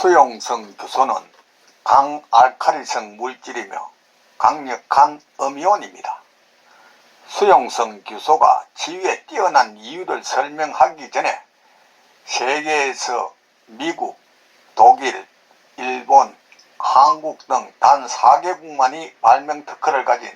수용성 규소는 강알칼리성 물질이며 강력한 음이온입니다. 수용성 규소가 지위에 뛰어난 이유를 설명하기 전에 세계에서 미국, 독일, 일본, 한국 등 단 4개국만이 발명 특허를 가진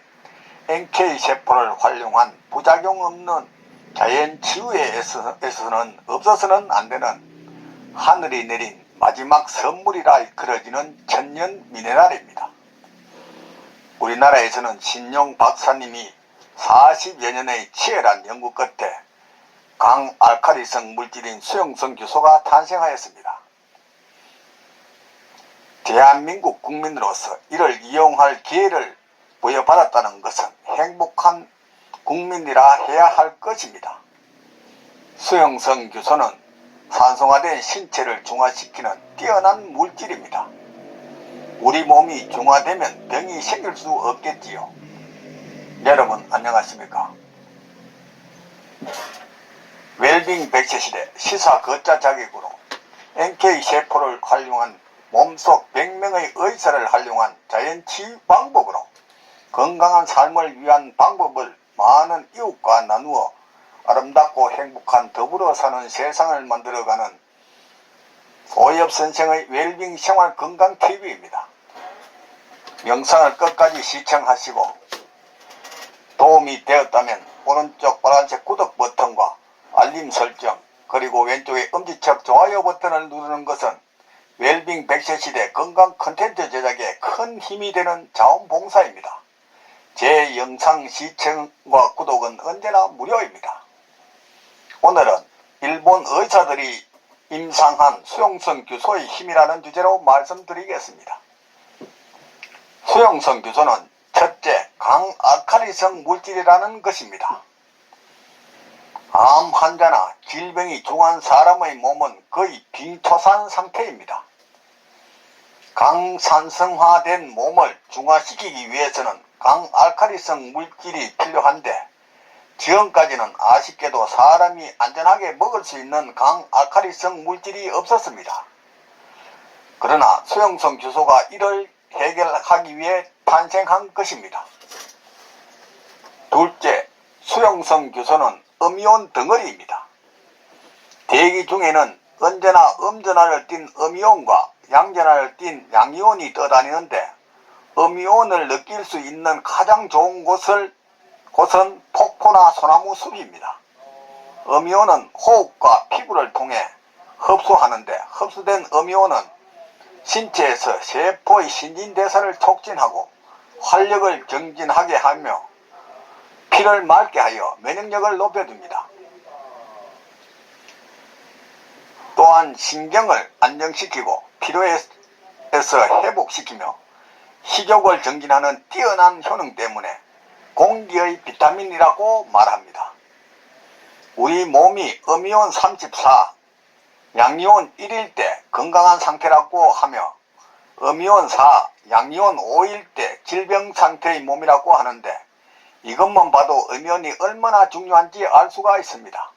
NK세포를 활용한 부작용 없는 자연 치유에서는 없어서는 안 되는 하늘이 내린 마지막 선물이라 이끌어지는 천연 미네랄입니다. 우리나라에서는 신용 박사님이 40여 년의 치열한 연구 끝에 강알칼리성 물질인 수용성 규소가 탄생하였습니다. 대한민국 국민으로서 이를 이용할 기회를 부여받았다는 것은 행복한 국민이라 해야 할 것입니다. 수용성 규소는 산성화된 신체를 중화시키는 뛰어난 물질입니다. 우리 몸이 중화되면 병이 생길 수 없겠지요. 여러분 안녕하십니까? 웰빙 백세 시대 시사 거자 자격으로 NK세포를 활용한 몸속 100명의 의사를 활용한 자연치유 방법으로 건강한 삶을 위한 방법을 많은 이웃과 나누어 아름답고 행복한 더불어 사는 세상을 만들어가는 오엽 선생의 웰빙 생활 건강 TV입니다. 영상을 끝까지 시청하시고 도움이 되었다면 오른쪽 빨간색 구독 버튼과 알림 설정 그리고 왼쪽의 엄지척 좋아요 버튼을 누르는 것은 웰빙 백세 시대 건강 컨텐츠 제작에 큰 힘이 되는 자원봉사입니다. 제 영상 시청과 구독은 언제나 무료입니다. 오늘은 일본 의사들이 임상한 수용성 규소의 힘이라는 주제로 말씀드리겠습니다. 수용성 규소는 첫째 강아칼리성 물질이라는 것입니다. 암 환자나 질병이 중한 사람의 몸은 거의 빈토산 상태입니다. 강산성화된 몸을 중화시키기 위해서는 강알칼리성 물질이 필요한데 지금까지는 아쉽게도 사람이 안전하게 먹을 수 있는 강알칼리성 물질이 없었습니다. 그러나 수용성 규소가 이를 해결하기 위해 탄생한 것입니다. 둘째, 수용성 규소는 음이온 덩어리입니다. 대기 중에는 언제나 음전하를 띤 음이온과 양전하를 띤 양이온이 떠다니는데 음이온을 느낄 수 있는 가장 좋은 곳을 곳은 폭포나 소나무 숲입니다. 음이온은 호흡과 피부를 통해 흡수하는데 흡수된 음이온은 신체에서 세포의 신진대사를 촉진하고 활력을 정진하게 하며 피를 맑게 하여 면역력을 높여줍니다. 또한 신경을 안정시키고 피로에서 회복시키며 식욕을 정진하는 뛰어난 효능 때문에 공기의 비타민이라고 말합니다. 우리 몸이 음이온 34, 양이온 1일 때 건강한 상태라고 하며 음이온 4, 양이온 5일 때 질병 상태의 몸이라고 하는데 이것만 봐도 음이온이 얼마나 중요한지 알 수가 있습니다.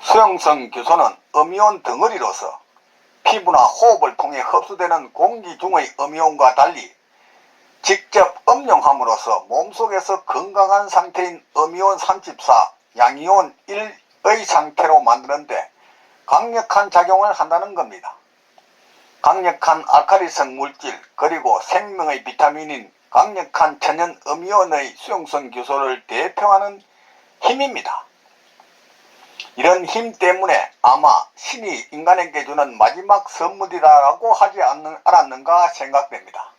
수용성 규소는 음이온 덩어리로서 피부나 호흡을 통해 흡수되는 공기 중의 음이온과 달리 직접 음용함으로써 몸속에서 건강한 상태인 음이온 34, 양이온 1의 상태로 만드는데 강력한 작용을 한다는 겁니다. 강력한 알칼리성 물질 그리고 생명의 비타민인 강력한 천연 음이온의 수용성 규소를 대표하는 힘입니다. 이런 힘 때문에 아마 신이 인간에게 주는 마지막 선물이라고 하지 않는, 않았는가 생각됩니다.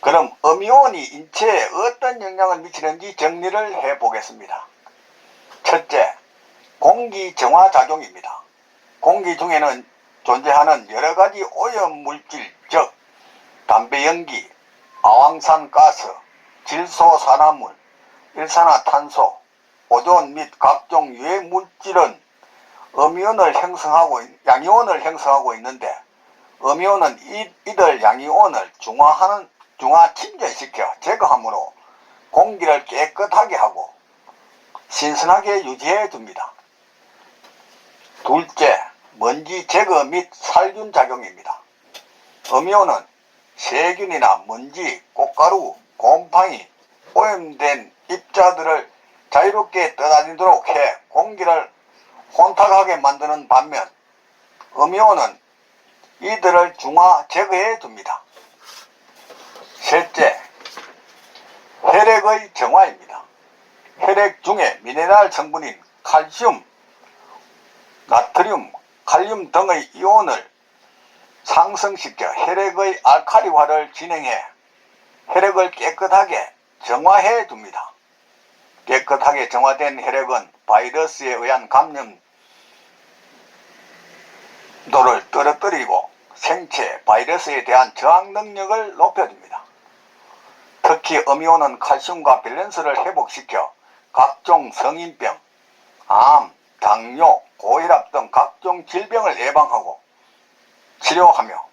그럼 음이온이 인체에 어떤 영향을 미치는지 정리를 해 보겠습니다. 첫째, 공기 정화 작용입니다. 공기 중에는 존재하는 여러 가지 오염 물질, 즉 담배 연기, 아황산 가스, 질소 산화물, 일산화탄소, 오존 및 각종 유해 물질은 음이온을 형성하고 양이온을 형성하고 있는데 음이온은 이, 이들 양이온을 중화하는 중화 침전시켜 제거함으로 공기를 깨끗하게 하고 신선하게 유지해 줍니다. 둘째, 먼지 제거 및 살균 작용입니다. 음이온은 세균이나 먼지, 꽃가루, 곰팡이, 오염된 입자들을 자유롭게 떠다니도록 해 공기를 혼탁하게 만드는 반면 음이온은 이들을 중화 제거해 줍니다. 셋째, 혈액의 정화입니다. 혈액 중에 미네랄 성분인 칼슘, 나트륨, 칼륨 등의 이온을 상승시켜 혈액의 알칼리화를 진행해 혈액을 깨끗하게 정화해 줍니다. 깨끗하게 정화된 혈액은 바이러스에 의한 감염도를 떨어뜨리고 생체 바이러스에 대한 저항 능력을 높여줍니다. 특히 음이온은 칼슘과 밸런스를 회복시켜 각종 성인병, 암, 당뇨, 고혈압 등 각종 질병을 예방하고 치료하며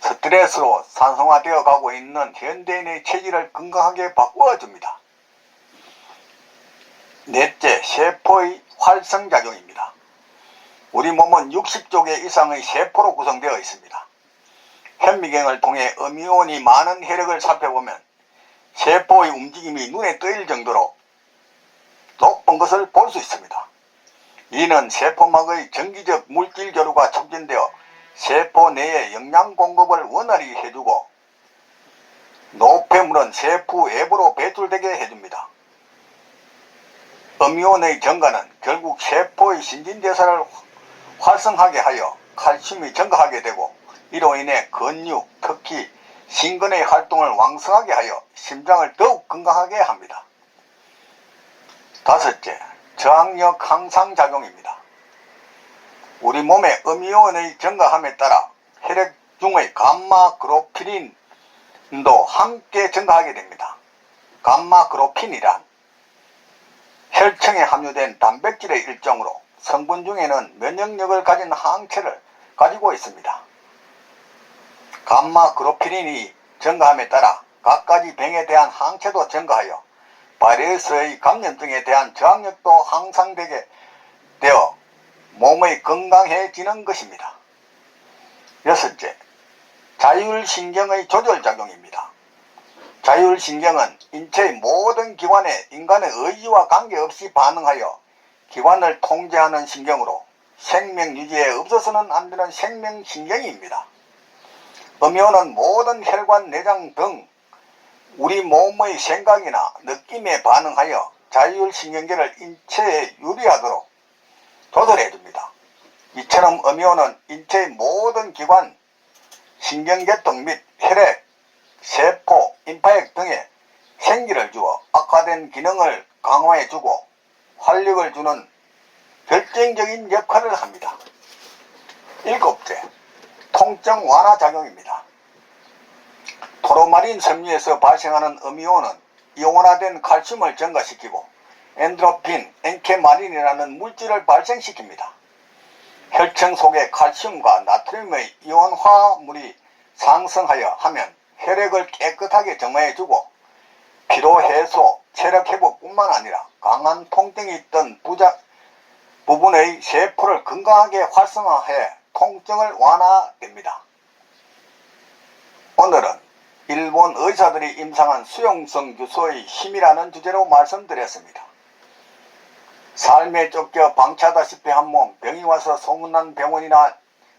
스트레스로 산성화되어 가고 있는 현대인의 체질을 건강하게 바꾸어 줍니다. 넷째, 세포의 활성작용입니다. 우리 몸은 60조 개 이상의 세포로 구성되어 있습니다. 현미경을 통해 음이온이 많은 혈액을 살펴보면 세포의 움직임이 눈에 띄일 정도로 높은 것을 볼 수 있습니다. 이는 세포막의 정기적 물질 교류가 촉진되어 세포 내에 영양 공급을 원활히 해주고 노폐물은 세포 외부로 배출되게 해줍니다. 음이온의 증가는 결국 세포의 신진대사를 활성하게 하여 칼슘이 증가하게 되고 이로 인해 근육, 특히 신근의 활동을 왕성하게 하여 심장을 더욱 건강하게 합니다. 다섯째, 저항력 향상작용입니다. 우리 몸의 음이온의 증가함에 따라 혈액 중의 감마 그로피린도 함께 증가하게 됩니다. 감마 그로핀이란 혈청에 함유된 단백질의 일종으로 성분 중에는 면역력을 가진 항체를 가지고 있습니다. 감마 그로피린이 증가함에 따라 갖가지 병에 대한 항체도 증가하여 바이러스의 감염증에 대한 저항력도 향상되게 되어 몸의 건강해지는 것입니다. 여섯째, 자율신경의 조절작용입니다. 자율신경은 인체의 모든 기관에 인간의 의지와 관계없이 반응하여 기관을 통제하는 신경으로 생명 유지에 없어서는 안 되는 생명신경입니다. 음이온은 모든 혈관, 내장 등 우리 몸의 생각이나 느낌에 반응하여 자율신경계를 인체에 유리하도록 조절해 줍니다. 이처럼 음이온은 인체의 모든 기관, 신경계통 및 혈액, 세포, 임파액 등에 생기를 주어 악화된 기능을 강화해 주고 활력을 주는 결정적인 역할을 합니다. 일곱째, 통증 완화 작용입니다. 토로마린 섬유에서 발생하는 음이온은 이온화된 칼슘을 증가시키고 엔드로핀, 엔케마린이라는 물질을 발생시킵니다. 혈청 속의 칼슘과 나트륨의 이온화물이 상승하여 하면 혈액을 깨끗하게 정화해주고 피로 해소, 체력 회복뿐만 아니라 강한 통증이 있던 부작 부분의 세포를 건강하게 활성화해 통증을 완화됩니다. 오늘은 일본 의사들이 임상한 수용성 규소의 힘이라는 주제로 말씀드렸습니다. 삶에 쫓겨 방치하다시피 한 몸 병이 와서 소문난 병원이나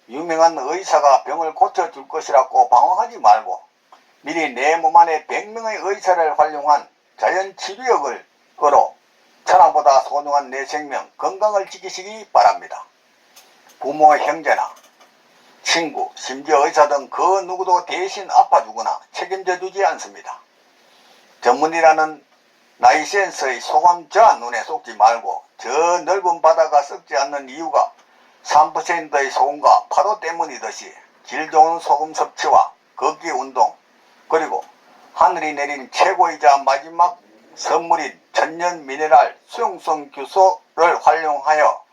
유명한 의사가 병을 고쳐줄 것이라고 방황하지 말고 미리 내 몸 안에 100명의 의사를 활용한 자연 치료역을 끌어 천하보다 소중한 내 생명, 건강을 지키시기 바랍니다. 부모, 형제나 친구, 심지어 의사 등 그 누구도 대신 아파주거나 책임져 주지 않습니다. 전문이라는 나이 센스의 소감 저 눈에 속지 말고 저 넓은 바다가 썩지 않는 이유가 3%의 소금과 파도 때문이듯이 질 좋은 소금 섭취와 걷기 운동 그리고 하늘이 내린 최고이자 마지막 선물인 천연 미네랄 수용성 규소를 활용하여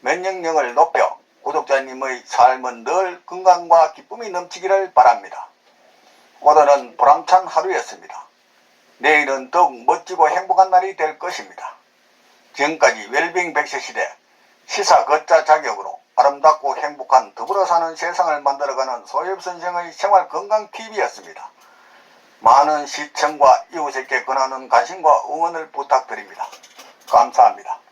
면역력을 높여 구독자님의 삶은 늘 건강과 기쁨이 넘치기를 바랍니다. 오늘은 보람찬 하루였습니다. 내일은 더욱 멋지고 행복한 날이 될 것입니다. 지금까지 웰빙 백세 시대 시사 걷자 자격으로 아름답고 행복한 더불어 사는 세상을 만들어가는 소엽 선생의 생활 건강TV였습니다. 많은 시청과 이웃에게 권하는 관심과 응원을 부탁드립니다. 감사합니다.